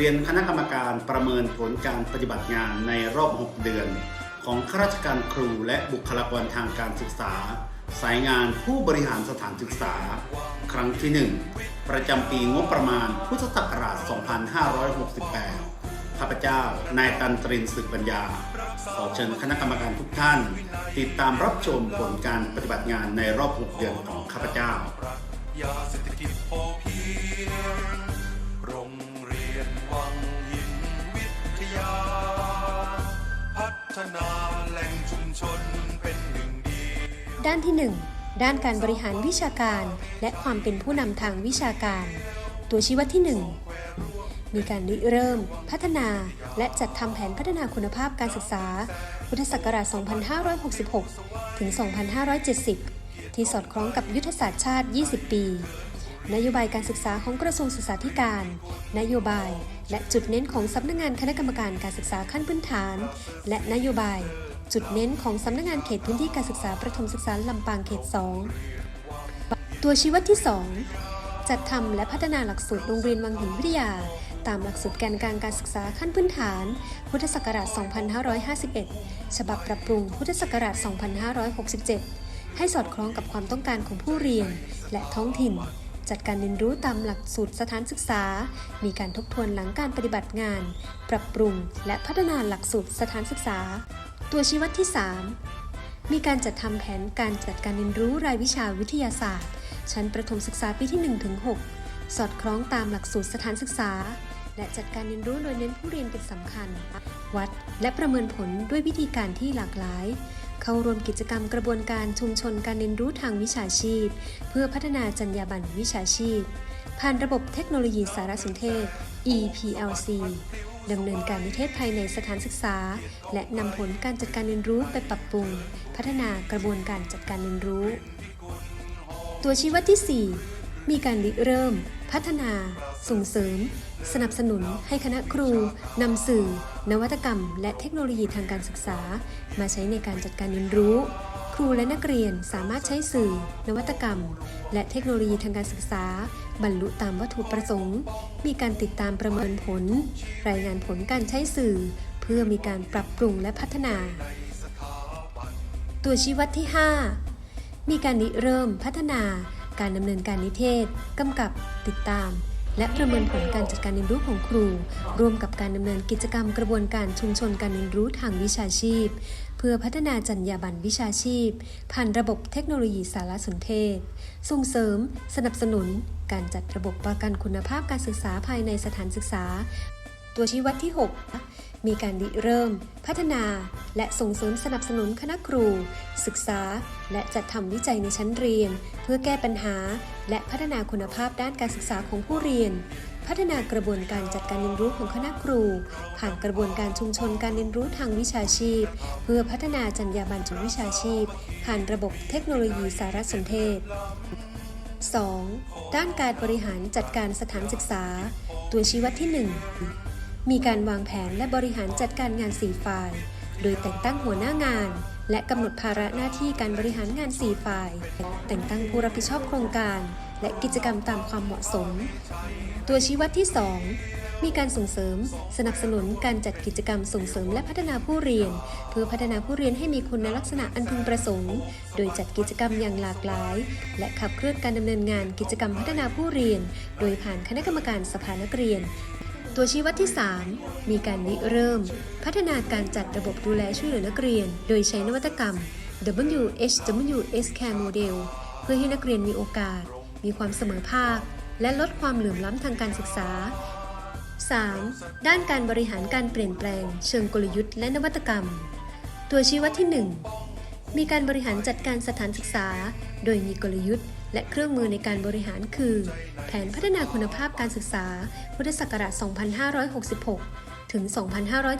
เรียนคณะกรรมการประเมินผลการปฏิบัติงานในรอบ 6 เดือน ของข้าราชการครูและบุคลากรทางการศึกษา สายงานผู้บริหารสถานศึกษา ครั้งที่ 1 ประจำปีงบประมาณพุทธศักราช 2568 ข้าพเจ้า นายตันตรินศึกปัญญา ขอเชิญคณะกรรมการทุกท่าน ติดตามรับชมผลการปฏิบัติงานในรอบ 6 เดือนของข้าพเจ้า ฒนาแหล่งชุมชนเป็นหนึ่งเดียวด้านที่ 1 ด้านการบริหารวิชาการ และความเป็นผู้นำทางวิชาการ ตัวชี้วัดที่ 1 มีการริเริ่ม พัฒนา และจัดทำแผนพัฒนาคุณภาพการศึกษา พุทธศักราช 2566 ถึง 2570 ที่สอดคล้องกับยุทธศาสตร์ชาติ 20 ปี นโยบายการศึกษาของกระทรวงศึกษาธิการ นโยบาย และจุดเน้นของสำนักงานคณะกรรมการการศึกษาขั้นพื้นฐาน และนโยบาย จุดเน้นของสำนักงานเขตพื้นที่การศึกษาประถมศึกษาลำปางเขต 2 ตัวชี้วัดที่ 2 จัดทำและพัฒนาหลักสูตรโรงเรียนวังหินวิทยา ตามหลักสูตรแกนกลางการศึกษาขั้นพื้นฐาน พุทธศักราช 2551 ฉบับปรับปรุงพุทธศักราช 2567 ให้สอดคล้องกับความต้องการของผู้เรียนและท้องถิ่น จัดการเรียนรู้ตามหลักสูตรสถานศึกษา มีการทบทวนหลังการปฏิบัติงาน ปรับปรุง และพัฒนาหลักสูตรสถานศึกษา ตัวชี้วัดที่ 3 มีการจัดทำแผนการจัดการเรียนรู้รายวิชาวิทยาศาสตร์ ชั้นประถมศึกษาปีที่1-6สอดคล้องตามหลักสูตรสถานศึกษา และจัดการเรียนรู้โดยเน้นผู้เรียนเป็นสำคัญ วัดและประเมินผลด้วยวิธีการที่หลากหลาย เข้าร่วมกิจกรรมกระบวนการชุมชนการเรียนรู้ทางวิชาชีพ เพื่อพัฒนาจรรยาบรรณวิชาชีพ ผ่านระบบเทคโนโลยีสารสนเทศ EPLC ดำเนินการนิเทศภายในสถานศึกษา และนำผลการจัดการเรียนรู้ไปปรับปรุง พัฒนากระบวนการจัดการเรียนรู้ ตัวชี้วัดที่ 4 มีการริเริ่ม พัฒนา ส่งเสริม สนับสนุนให้คณะครูนำสื่อ นวัตกรรม และเทคโนโลยีทางการศึกษา มาใช้ในการจัดการเรียนรู้ ครูและนักเรียนสามารถใช้สื่อ นวัตกรรม และเทคโนโลยีทางการศึกษา บรรลุตามวัตถุประสงค์ มีการติดตามประเมินผล รายงานผลการใช้สื่อ เพื่อมีการปรับปรุงและพัฒนา ตัวชี้วัดที่ 5 มีการริเริ่มพัฒนาการดำเนินการนิเทศ กำกับติดตาม และประเมินผลการจัดการเรียนรู้ของครู ร่วมกับการดำเนินกิจกรรมกระบวนการชุมชนการเรียนรู้ทางวิชาชีพ เพื่อพัฒนาจรรยาบรรณวิชาชีพ ผ่านระบบเทคโนโลยีสารสนเทศ ส่งเสริม สนับสนุน การจัดระบบประกันคุณภาพการศึกษาภายในสถานศึกษา ตัวชี้วัดที่ 6 มีการริเริ่ม พัฒนา และส่งเสริมสนับสนุนคณะครู ศึกษา และจัดทำวิจัยในชั้นเรียน เพื่อแก้ปัญหา และพัฒนาคุณภาพด้านการศึกษาของผู้เรียน พัฒนากระบวนการจัดการเรียนรู้ของคณะครู ผ่านกระบวนการชุมชนการเรียนรู้ทางวิชาชีพ เพื่อพัฒนาจรรยาบรรณจุวิชาชีพ ผ่านระบบเทคโนโลยีสารสนเทศ 2. ด้านการบริหารจัดการสถานศึกษา ตัวชี้วัดที่ 1 มีการวางแผนและบริหารจัดการงาน4ฝ่าย โดยแต่งตั้งหัวหน้างาน และกำหนดภาระหน้าที่การบริหารงาน4ฝ่าย แต่งตั้งผู้รับผิดชอบโครงการ และกิจกรรมตามความเหมาะสม ตัวชี้วัดที่ 2มีการส่งเสริม สนับสนุนการจัดกิจกรรมส่งเสริมและพัฒนาผู้เรียน เพื่อพัฒนาผู้เรียนให้มีคุณลักษณะอันพึงประสงค์ โดยจัดกิจกรรมอย่างหลากหลาย และขับเคลื่อนการดำเนินงานกิจกรรมพัฒนาผู้เรียน โดยผ่านคณะกรรมการสภานักเรียน ตัวชี้วัดที่ 3 มีการริเริ่ม พัฒนาการจัดระบบดูแลช่วยเหลือนักเรียน โดยใช้นวัตกรรม WHWS Care Model เพื่อให้นักเรียนมีโอกาส มีความเสมอภาค และลดความเหลื่อมล้ำทางการศึกษา 3. ด้านการบริหารการเปลี่ยนแปลง เชิงกลยุทธ์และนวัตกรรม ตัวชี้วัดที่ 1 มีการบริหารจัดการสถานศึกษา โดยมีกลยุทธ์ และเครื่องมือในการบริหารคือ แผนพัฒนาคุณภาพการศึกษาพุทธศักราช 2566 ถึง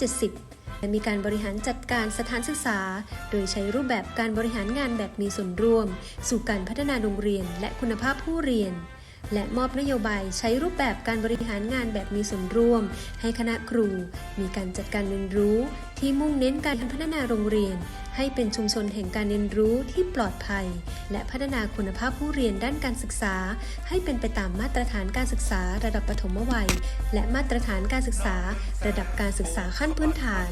2570 และมีการบริหารจัดการสถานศึกษา โดยใช้รูปแบบการบริหารงานแบบมีส่วนร่วม สู่การพัฒนาโรงเรียนและคุณภาพผู้เรียน และมอบนโยบายใช้รูปแบบการบริหารงานแบบมีส่วนร่วม ให้คณะครู มีการจัดการเรียนรู้ ที่มุ่งเน้นการพัฒนาโรงเรียน ให้เป็นชุมชนแห่งการเรียนรู้ที่ปลอดภัย และพัฒนาคุณภาพผู้เรียนด้านการศึกษา ให้เป็นไปตามมาตรฐานการศึกษาระดับปฐมวัย และมาตรฐานการศึกษา ระดับการศึกษาขั้นพื้นฐาน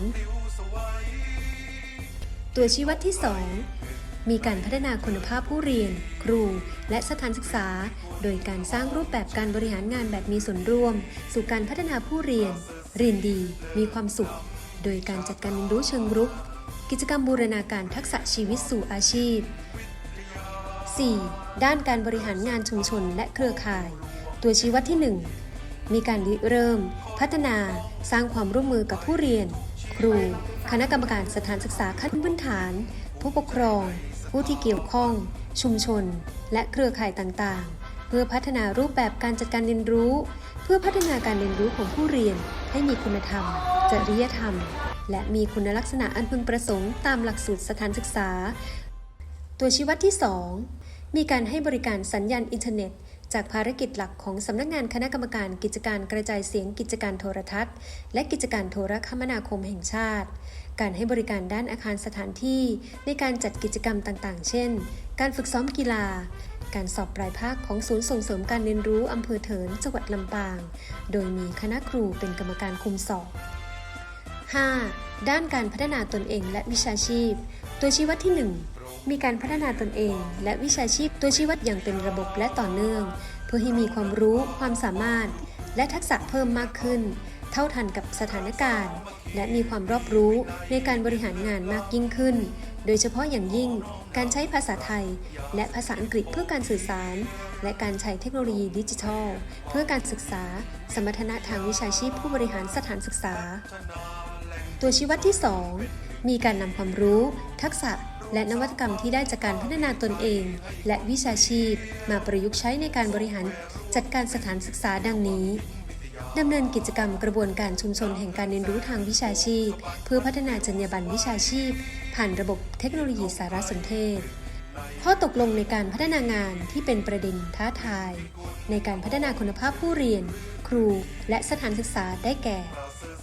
ตัวชี้วัดที่ 2 มีการพัฒนาคุณภาพผู้เรียน ครู และสถานศึกษา โดยการสร้างรูปแบบการบริหารงานแบบมีส่วนร่วม สู่การพัฒนาผู้เรียน เรียนดี มีความสุข โดยการจัดการเรียนรู้เชิงรุก กิจกรรมบูรณาการทักษะชีวิตสู่อาชีพ 4. ด้านการบริหารงานชุมชนและเครือข่าย ตัวชี้วัดที่ 1 มีการริเริ่ม พัฒนา สร้างความร่วมมือกับผู้เรียน ครู คณะกรรมการสถานศึกษาขั้นพื้นฐาน ผู้ปกครอง ผู้ที่เกี่ยวข้อง ชุมชน และเครือข่ายต่างๆ เพื่อพัฒนารูปแบบการจัดการเรียนรู้ เพื่อพัฒนาการเรียนรู้ของผู้เรียนให้มีคุณธรรม จริยธรรม และมีคุณลักษณะอันพึงประสงค์ตามหลักสูตรสถานศึกษา ตัวชี้วัดที่ 2 มีการให้บริการสัญญาณอินเทอร์เน็ต จากภารกิจหลักของสำนักงานคณะกรรมการกิจการกระจายเสียงกิจการโทรทัศน์ และกิจการโทรคมนาคมแห่งชาติ การให้บริการด้านอาคารสถานที่ในการจัดกิจกรรมต่างๆ เช่น การฝึกซ้อมกีฬาการสอบปลายภาคของศูนย์ส่งเสริมการเรียนรู้อำเภอเถินจังหวัดลำปาง โดยมีคณะครูเป็นกรรมการคุมสอบ 5. ด้านการพัฒนาตนเองและวิชาชีพ ตัวชี้วัดที่ 1 มีการพัฒนาตนเอง และวิชาชีพตัวชี้วัดอย่างเป็นระบบและต่อเนื่อง เพื่อให้มีความรู้ ความสามารถ และทักษะเพิ่มมากขึ้น เท่าทันกับสถานการณ์ และมีความรอบรู้ในการบริหารงานมากยิ่งขึ้น โดยเฉพาะอย่างยิ่ง การใช้ภาษาไทย และภาษาอังกฤษเพื่อการสื่อสาร และการใช้เทคโนโลยีดิจิทัล เพื่อการศึกษา สมรรถนะทางวิชาชีพผู้บริหารสถานศึกษา ตัวชี้วัดที่ 2 มีการนำความรู้ ทักษะ และนวัตกรรมที่ได้จากการพัฒนาตนเอง และวิชาชีพ มาประยุกต์ใช้ในการบริหารจัดการสถานศึกษาดังนี้ดำเนินกิจกรรมกระบวนการชุมชนแห่งการเรียนรู้ทางวิชาชีพ เพื่อพัฒนาจรรยาบรรณวิชาชีพ ผ่านระบบเทคโนโลยีสารสนเทศ ข้อตกลงในการพัฒนางานที่เป็นประเด็นท้าทาย ในการพัฒนาคุณภาพผู้เรียน ครูและสถานศึกษาได้แก่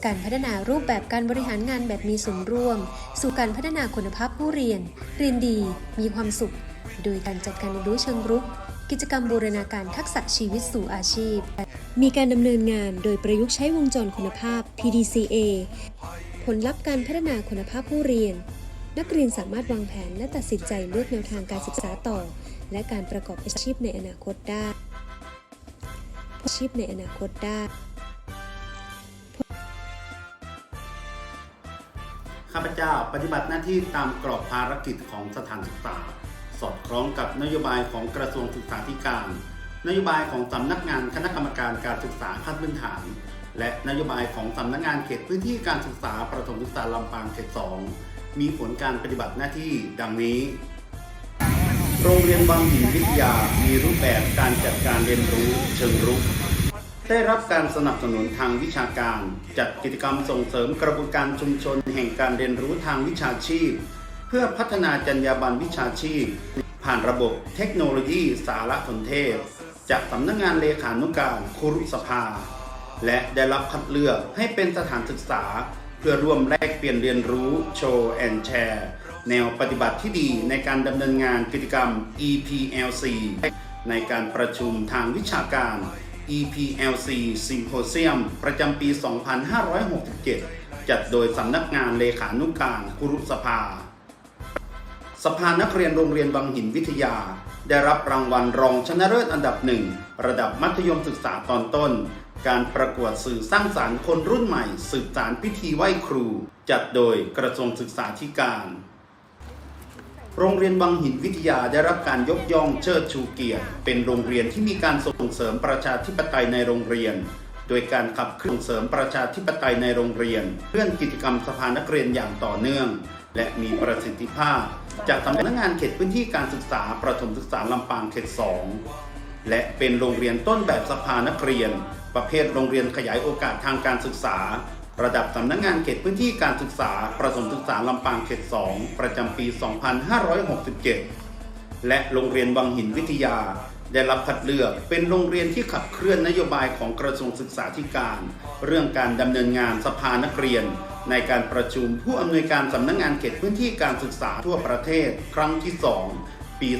การพัฒนารูปแบบการบริหารงานแบบมีส่วนร่วม สู่การพัฒนาคุณภาพผู้เรียน เรียนดี มีความสุข โดยการจัดการเรียนรู้เชิงรุก กิจกรรมบูรณาการทักษะชีวิตสู่อาชีพ มีการดำเนินงานโดยประยุกต์ใช้วงจรคุณภาพ PDCA ผลลัพธ์การพัฒนาคุณภาพผู้เรียน นักเรียนสามารถวางแผนและตัดสินใจเลือกแนวทางการศึกษาต่อ และการประกอบอาชีพในอนาคตได้อาชีพในอนาคตได้ เจ้า ปฏิบัติหน้าที่ตามกรอบภารกิจของสถานศึกษา สอดคล้องกับนโยบายของกระทรวงศึกษาธิการ นโยบายของสำนักงานคณะกรรมการการศึกษาขั้นพื้นฐาน และนโยบายของสำนักงานเขตพื้นที่การศึกษาประถมศึกษาลำปางเขต 2 มีผลการปฏิบัติหน้าที่ดังนี้ โรงเรียนบางหินวิทยามีรูปแบบการจัดการเรียนรู้เชิงรุก ได้รับการสนับสนุนทางวิชาการ จัดกิจกรรมส่งเสริมกระบวนการชุมชน แห่งการเรียนรู้ทางวิชาชีพ เพื่อพัฒนาจรรยาบรรณวิชาชีพ ผ่านระบบเทคโนโลยีสารสนเทศ จากสำนักงานเลขานุการครุสภา และได้รับคัดเลือกให้เป็นสถานศึกษา เพื่อร่วมแลกเปลี่ยนเรียนรู้โชว์แอนแชร์แนวปฏิบัติที่ดีในการดำเนินงานกิจกรรม EPLC ในการประชุมทางวิชาการ EPLC Symposium ประจำปี 2567 จัดโดยสำนักงานเลขานุการครุสภา สภานักเรียนโรงเรียนบางหินวิทยา ได้รับรางวัลรองชนะเลิศอันดับหนึ่ง ระดับมัธยมศึกษาตอนต้น การประกวดสื่อสร้างสารรค์คนรุ่นใหม่สืบสารพิธีไหว้ครู จัดโดยกระทรวงศึกษาธิการ โรงเรียนบางหินวิทยาได้รับการยกย่องเชิดชูเกียรติ เป็นโรงเรียนที่มีการส่งเสริมประชาธิปไตยในโรงเรียน โดยการขับเคลื่อนเสริมประชาธิปไตยในโรงเรียนเพื่อนกิจกรรมสภานักเรียนอย่างต่อเนื่อง และมีประสิทธิภาพ จากสำนักงานเขตพื้นที่การศึกษาประถมศึกษาลำปางเขต 2 และเป็นโรงเรียนต้นแบบสภานักเรียน ประเภทโรงเรียนขยายโอกาสทางการศึกษา ระดับสำนักงานเขตพื้นที่การศึกษา ประถมศึกษาลำปางเขต 2 ประจำปี 2567 และโรงเรียนวังหินวิทยา ได้รับคัดเลือกเป็นโรงเรียนที่ขับเคลื่อนนโยบายของกระทรวงศึกษาธิการ เรื่องการดำเนินงานสภานักเรียน ในการประชุมผู้อำนวยการสำนักงงานเขตพื้นที่การศึกษาทั่วประเทศ ครั้งที่ 2 ปี 2568